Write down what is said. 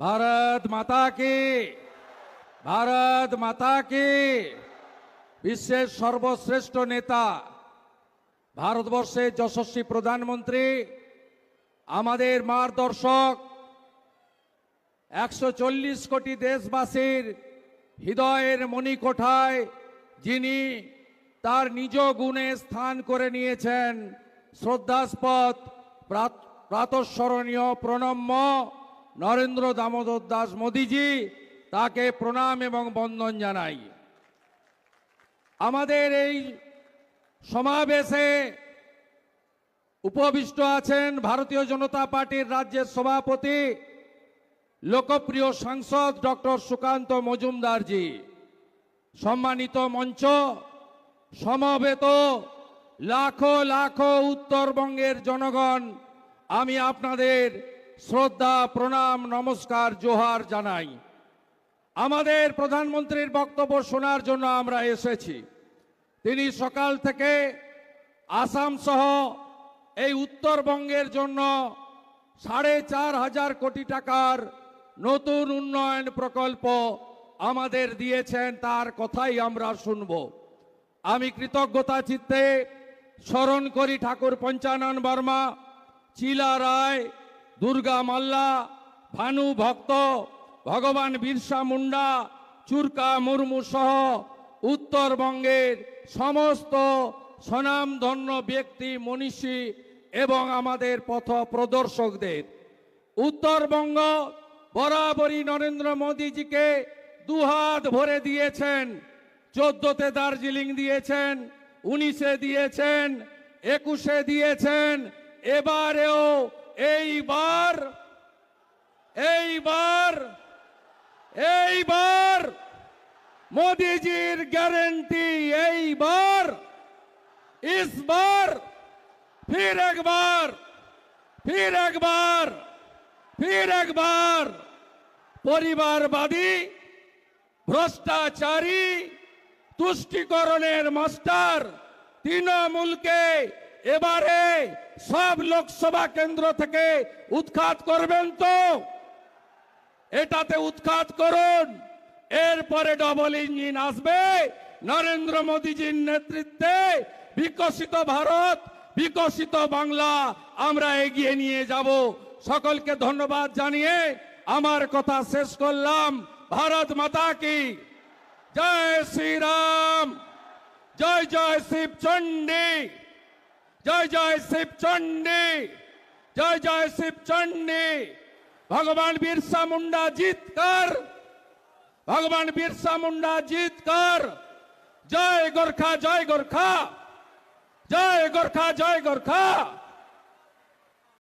ভারত মাতা কি? ভারত মাতা কি? বিশ্বের সর্বশ্রেষ্ঠ নেতা, ভারতবর্ষের যশস্বী প্রধানমন্ত্রী, আমাদের মার্গদর্শক, একশো চল্লিশ কোটি দেশবাসীর হৃদয়ের মণিকোঠায় যিনি তার নিজ গুণে স্থান করে নিয়েছেন, শ্রদ্ধাস্পদ, প্রাত- প্রাতঃস্মরণীয় প্রণম্য নরেন্দ্র দামোদর দাস মোদিজি, তাকে প্রণাম এবং বন্দন জানাই। আমাদের এই সমাবেশে উপবিষ্ট আছেন ভারতীয় জনতা পার্টির রাজ্যের সভাপতি, লোকপ্রিয় সাংসদ ডক্টর সুকান্ত মজুমদারজি। সম্মানিত মঞ্চ, সমবেত লাখো লাখো উত্তরবঙ্গের জনগণ, আমি আপনাদের শ্রদ্ধা, প্রণাম, নমস্কার, জোহার জানাই। আমাদের প্রধানমন্ত্রীর বক্তব্য শোনার জন্য আমরা এসেছি। তিনি সকাল থেকে আসাম সহ এই উত্তরবঙ্গের জন্য সাড়ে চার হাজার কোটি টাকার নতুন উন্নয়ন প্রকল্প আমাদের দিয়েছেন, তার কথাই আমরা শুনব। আমি কৃতজ্ঞতা চিত্তে স্মরণ করি ঠাকুর পঞ্চানন বর্মা, চিলা রায় দুর্গা মাল্লা, ভানু ভক্ত, ভগবান বিরসা মুন্ডা, চুরকা মুর্মু সহ উত্তরবঙ্গের সমস্ত স্বনামধন্য ব্যক্তি, মনীষী এবং আমাদের পথ প্রদর্শকদের। উত্তরবঙ্গ বরাবরই নরেন্দ্র মোদীজিকে দুহাত ভরে দিয়েছেন, চোদ্দতে দার্জিলিং দিয়েছেন, উনিশে দিয়েছেন, একুশে দিয়েছেন, এবারেও এইবার এইবার এইবার মোদিজির গ্যারেন্টি এইবার, ইসবার, ফির একবার ফির একবার ফির একবার, পরিবারবাদী, ভ্রষ্টাচারী, তুষ্টিকরণের মাস্টার তৃণমূলকে এবারে সব লোকসভা কেন্দ্র থেকে উৎখাত করবেন তো। এটাতে উৎখাত করুন। এরপরে ডবল ইঞ্জিন আসবে। নরেন্দ্র মোদীজির নেতৃত্বে বিকশিত ভারত, বিকশিত বাংলা আমরা এগিয়ে নিয়ে যাব। সকলকে ধন্যবাদ জানিয়ে আমার কথা শেষ করলাম। ভারত মাতা কি? জয় শ্রীরাম। জয় জয় শিব চণ্ডী জয় জয় শিব চণ্ডী জয় জয় শিব চণ্ডী ভগবান বিরসা মুন্ডা জিত কর ভগবান বিরসা মুন্ডা জিত কর জয় গোর্খা জয় গোর্খা জয় গোর্খা জয় গোর্খা